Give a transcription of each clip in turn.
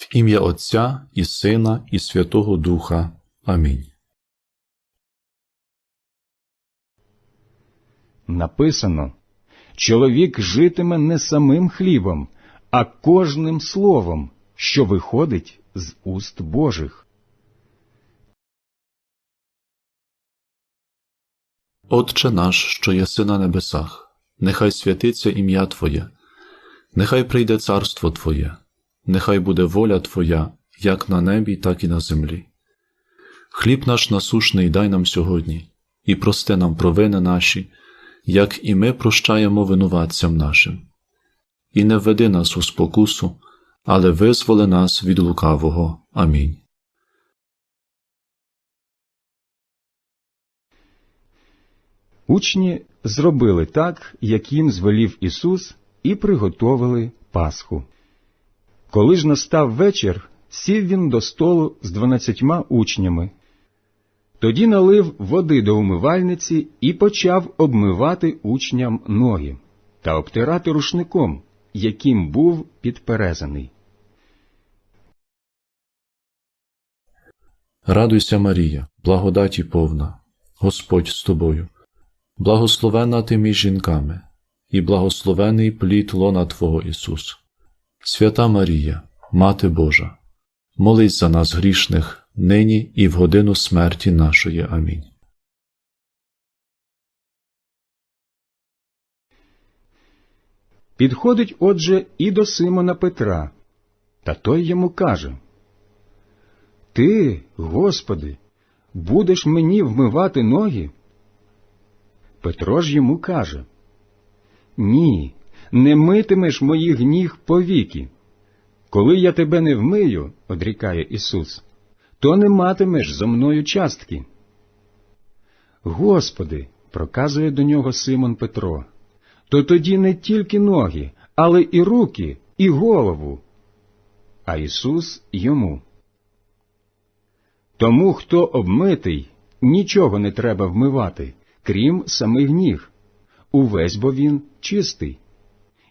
В ім'я Отця і Сина, і Святого Духа. Амінь. Написано Чоловік житиме не самим хлібом, а кожним словом, що виходить з уст Божих. Отче наш, що єси на небесах, нехай святиться ім'я Твоє, нехай прийде царство Твоє, нехай буде воля Твоя, як на небі, так і на землі. Хліб наш насушний дай нам сьогодні, і прости нам провини наші, як і ми прощаємо винуватцям нашим. І не введи нас у спокусу, але визволи нас від лукавого. Амінь. Учні зробили так, як їм звелів Ісус, і приготовили Пасху. Коли ж настав вечір, сів він до столу з дванадцятьма учнями. Тоді налив води до умивальниці і почав обмивати учням ноги та обтирати рушником, яким був підперезаний. Радуйся, Марія, благодаті повна, Господь з тобою, благословена ти між жінками, і благословений плід лона Твого Ісус. Свята Марія, Мати Божа, молись за нас грішних, нині і в годину смерті нашої. Амінь. Підходить отже і до Симона Петра, та той йому каже Ти, Господи, будеш мені вмивати ноги? Петро ж йому каже Ні, не митимеш моїх ніг повіки. Коли я тебе не вмию, одрікає Ісус, то не матимеш зо мною частки. Господи, проказує до нього Симон Петро, то тоді не тільки ноги, але і руки, і голову. А Ісус йому. Тому, хто обмитий, нічого не треба вмивати, крім самих ніг. Увесь бо він чистий.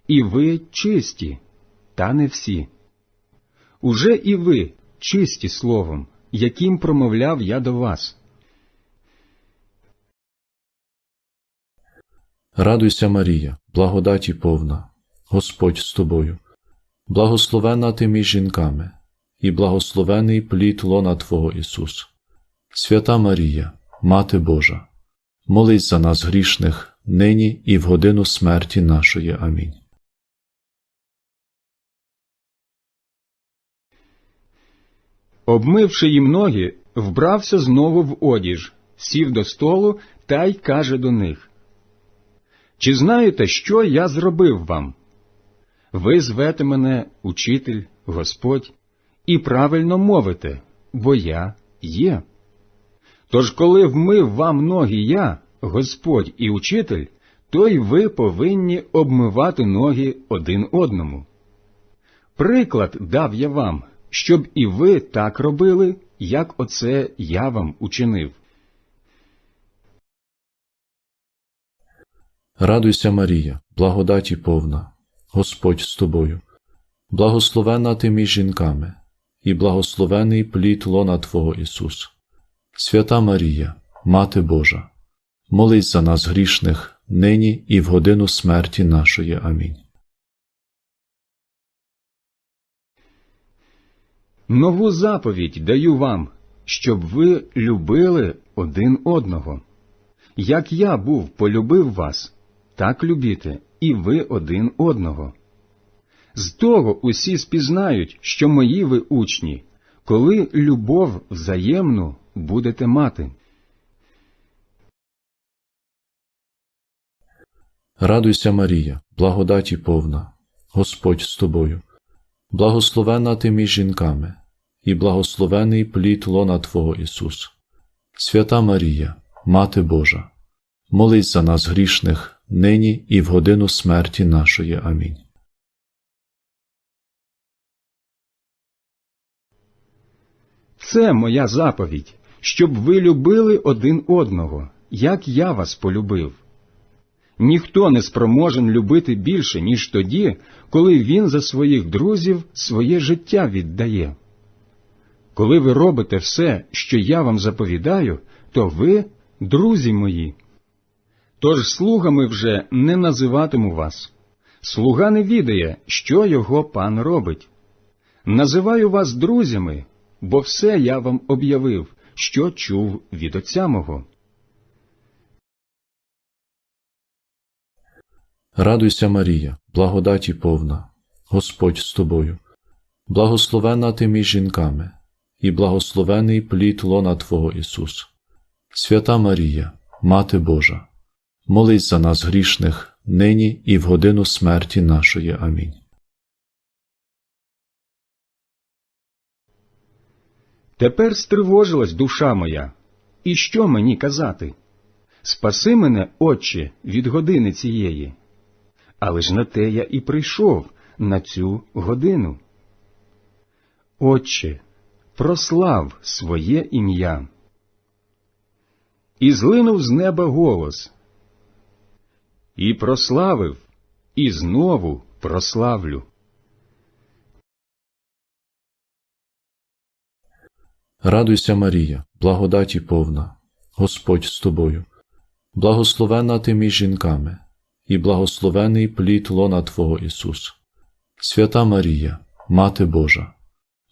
І ви чисті, та не всі. Уже і ви чисті словом, яким промовляв я до вас. Радуйся, Марія, благодаті повна, Господь з тобою, благословена ти між жінками, і благословений плід лона Твого Ісус. Свята Марія, Мати Божа, молись за нас грішних, нині і в годину смерті нашої. Амінь. Обмивши їм ноги, вбрався знову в одіж, сів до столу та й каже до них. Чи знаєте, що я зробив вам? Ви звете мене учитель, Господь, і правильно мовите, бо я є. Тож, коли вмив вам ноги я, Господь і учитель, то й ви повинні обмивати ноги один одному. Приклад дав я вам, щоб і ви так робили, як оце я вам учинив. Радуйся, Марія, благодаті повна, Господь з тобою, благословена ти між жінками, і благословений плід лона Твого Ісус. Свята Марія, Мати Божа, молись за нас грішних, нині і в годину смерті нашої. Амінь. Нову заповідь даю вам, щоб ви любили один одного. Як я був полюбив вас, так любіте і ви один одного. З того усі спізнають, що мої ви учні, коли любов взаємну будете мати. Радуйся, Марія, благодаті повна, Господь з тобою, благословена ти між жінками, і благословений плід лона Твого Ісус. Свята Марія, Мати Божа, молись за нас грішних, нині і в годину смерті нашої. Амінь. Це моя заповідь, щоб ви любили один одного, як я вас полюбив. Ніхто не спроможен любити більше, ніж тоді, коли він за своїх друзів своє життя віддає. Коли ви робите все, що я вам заповідаю, то ви друзі мої. Тож слугами вже не називатиму вас. Слуга не відає, що його пан робить. Називаю вас друзями, бо все я вам об'явив, що чув від отця мого. Радуйся, Марія, благодаті повна, Господь з тобою, благословена ти між жінками, і благословений плід лона Твого Ісус. Свята Марія, Мати Божа, молись за нас грішних, нині і в годину смерті нашої. Амінь. Тепер стривожилась душа моя. І що мені казати? Спаси мене, Отче, від години цієї. Але ж на те я і прийшов на цю годину. Отче, прослав своє ім'я. І злинув з неба голос. І прославив, і знову прославлю. Радуйся, Марія, благодаті повна, Господь з тобою, благословена ти між жінками, і благословений плід лона Твого Ісус. Свята Марія, Мати Божа,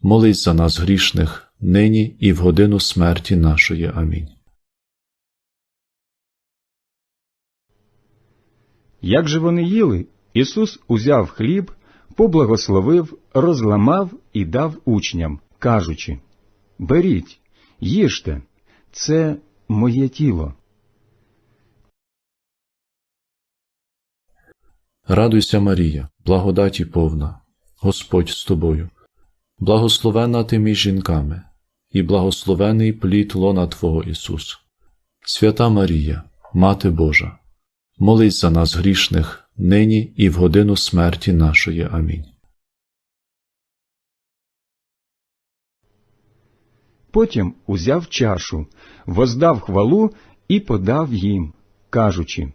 молись за нас грішних, нині і в годину смерті нашої. Амінь. Як же вони їли, Ісус узяв хліб, поблагословив, розламав і дав учням, кажучи Беріть, їжте, це моє тіло. Радуйся, Марія, благодаті повна, Господь з тобою, благословена ти між жінками, і благословений плід лона Твого Ісус. Свята Марія, Мати Божа, молись за нас грішних, нині і в годину смерті нашої. Амінь. Потім узяв чашу, воздав хвалу і подав їм, кажучи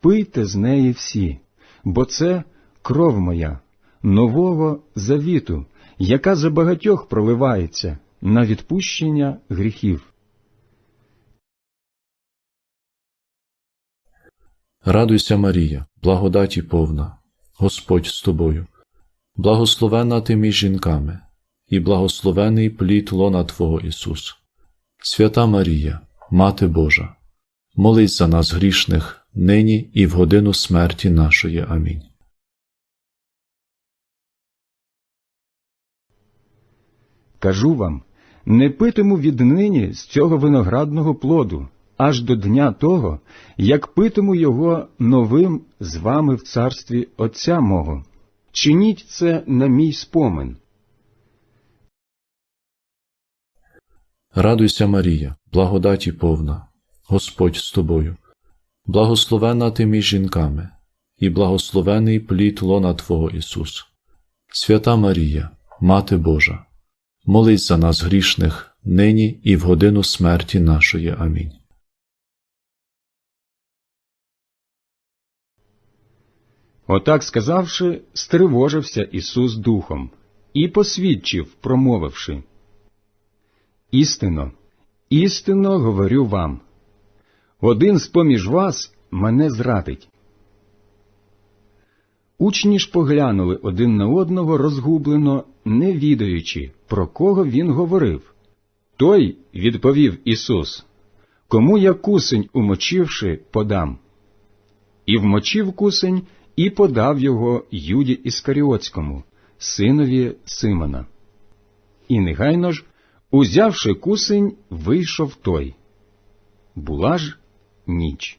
Пийте з неї всі, бо це кров моя, нового завіту, яка за багатьох проливається на відпущення гріхів. Радуйся, Марія, благодаті повна, Господь з тобою, благословена ти між жінками, і благословений плід лона Твого Ісус. Свята Марія, Мати Божа, молись за нас грішних, нині і в годину смерті нашої. Амінь. Кажу вам, не питиму віднині з цього виноградного плоду, аж до дня того, як питиму його новим з вами в царстві Отця мого. Чиніть це на мій спомин. Радуйся, Марія, благодаті повна, Господь з тобою, благословена ти між жінками, і благословений плід лона Твого Ісус. Свята Марія, Мати Божа, молись за нас грішних, нині і в годину смерті нашої. Амінь. Отак сказавши, стривожився Ісус духом і посвідчив, промовивши. Істинно, істинно говорю вам, один з поміж вас мене зрадить. Учні ж поглянули один на одного розгублено, не відаючи, про кого він говорив. Той відповів Ісус, кому я кусень умочивши, подам. І вмочив кусень, і подав його Юді Іскаріотському, синові Симона. І негайно ж, узявши кусень, вийшов той. Була ж ніч.